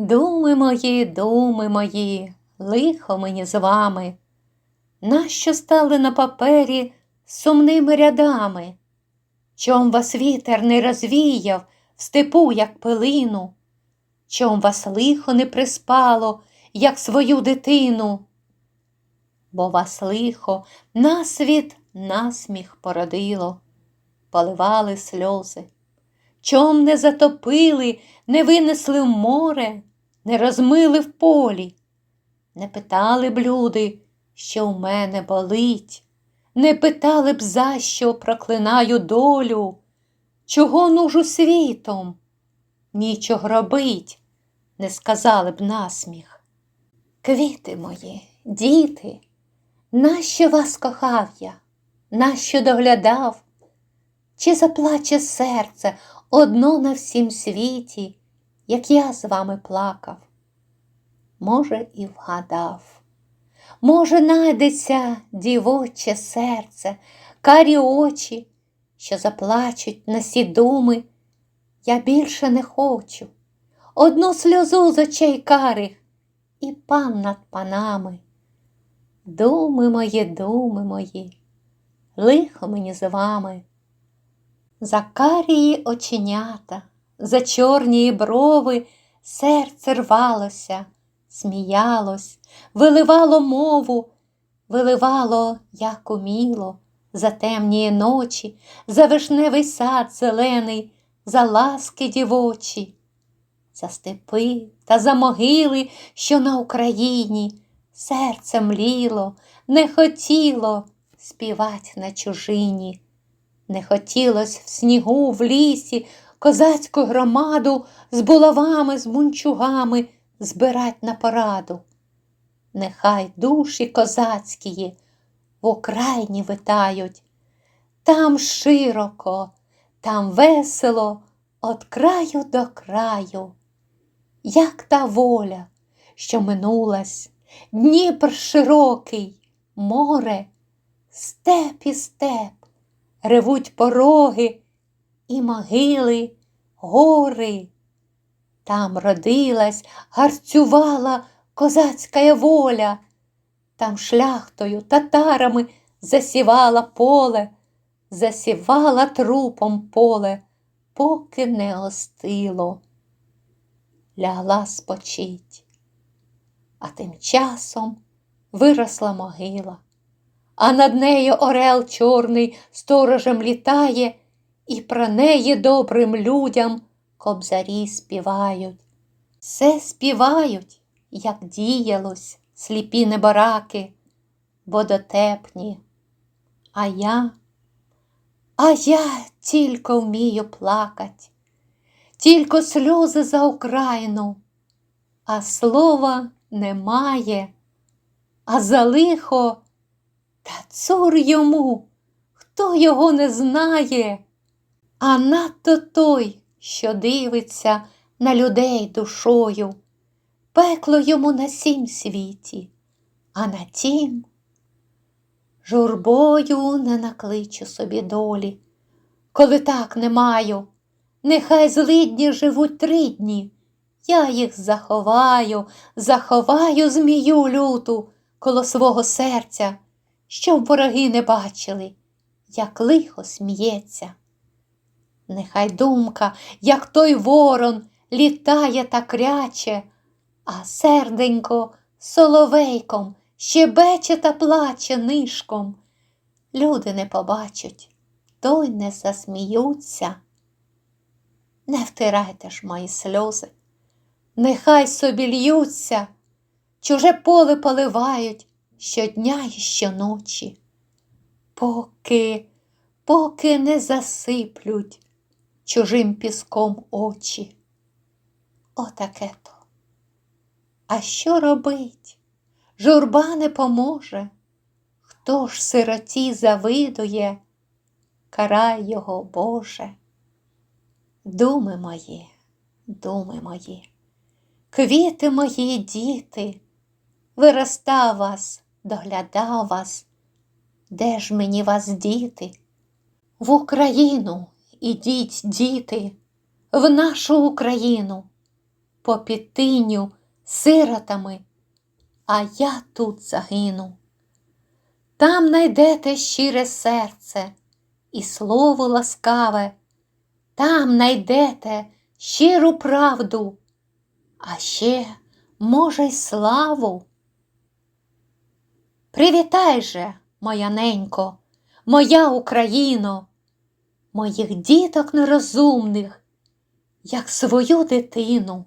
Думи мої, думи мої, лихо мені з вами, нащо стали на папері сумними рядами? Чом вас вітер не розвіяв в степу, як пилину? Чом вас лихо не приспало, як свою дитину? Бо вас лихо на світ насміх породило, поливали сльози. Чом не затопили, не винесли в море, не розмили в полі, не питали б люди, що в мене болить, не питали б, за що проклинаю долю, чого нужу світом, нічого робить, не сказали б насміх. Квіти мої, діти, нащо вас кохав я, нащо доглядав? Чи заплаче серце одно на всім світі, як я з вами плакав? Може, і вгадав, може, найдеться дівоче серце, карі очі, що заплачуть на сі думи. Я більше не хочу, одну сльозу з очей карих і пан над панами. Думи мої, думи мої, лихо мені з вами. За карії оченята, за чорні брови серце рвалося, сміялось, виливало мову, виливало, як уміло, за темні ночі, за вишневий сад зелений, за ласки дівочі, за степи та за могили, що на Україні серце мліло, не хотіло співать на чужині. Не хотілось в снігу, в лісі, козацьку громаду з булавами, з мунчугами збирать на пораду. Нехай душі козацькі в Україні витають, там широко, там весело, от краю до краю, як та воля, що минулась, Дніпр широкий, море, степ і степ ревуть пороги і могили, гори. Там родилась, гарцювала козацька воля, там шляхтою, татарами засівала поле, засівала трупом поле, поки не остило. Лягла спочить, а тим часом виросла могила а над нею орел чорний сторожем літає, і про неї добрим людям кобзарі співають. Все співають, як діялось, сліпі небараки, водотепні. А я, а я тільки вмію плакать, тільки сльози за Україну, а слова немає, а за лихо та цур йому, хто його не знає, а надто той, що дивиться на людей душою, пекло йому на сім світі, а на тім журбою не накличу собі долі. Коли так не маю, нехай злидні живуть три дні. Я їх заховаю, заховаю змію люту коло свого серця щоб вороги не бачили, як лихо сміється. Нехай думка, як той ворон, літає та кряче, а серденько соловейком щебече та плаче нишком. Люди не побачать, то й не засміються. Не втирайте ж мої сльози, нехай собі льються, чуже поле поливають, щодня і щоночі, поки, поки не засиплють чужим піском очі. Отаке то. А що робить? Журба не поможе. Хто ж сироті завидує, карай його, Боже. Думи мої, думи мої, квіти мої діти, виростав вас доглядав вас. Де ж мені вас діти? В Україну ідіть, діти, в нашу Україну. попід тиню сиротами, а я тут загину. Там найдете щире серце і слово ласкаве, там найдете щиру правду, а ще, може, й славу. Привітай же, моя ненько, моя Україно, моїх діток нерозумних, як свою дитину.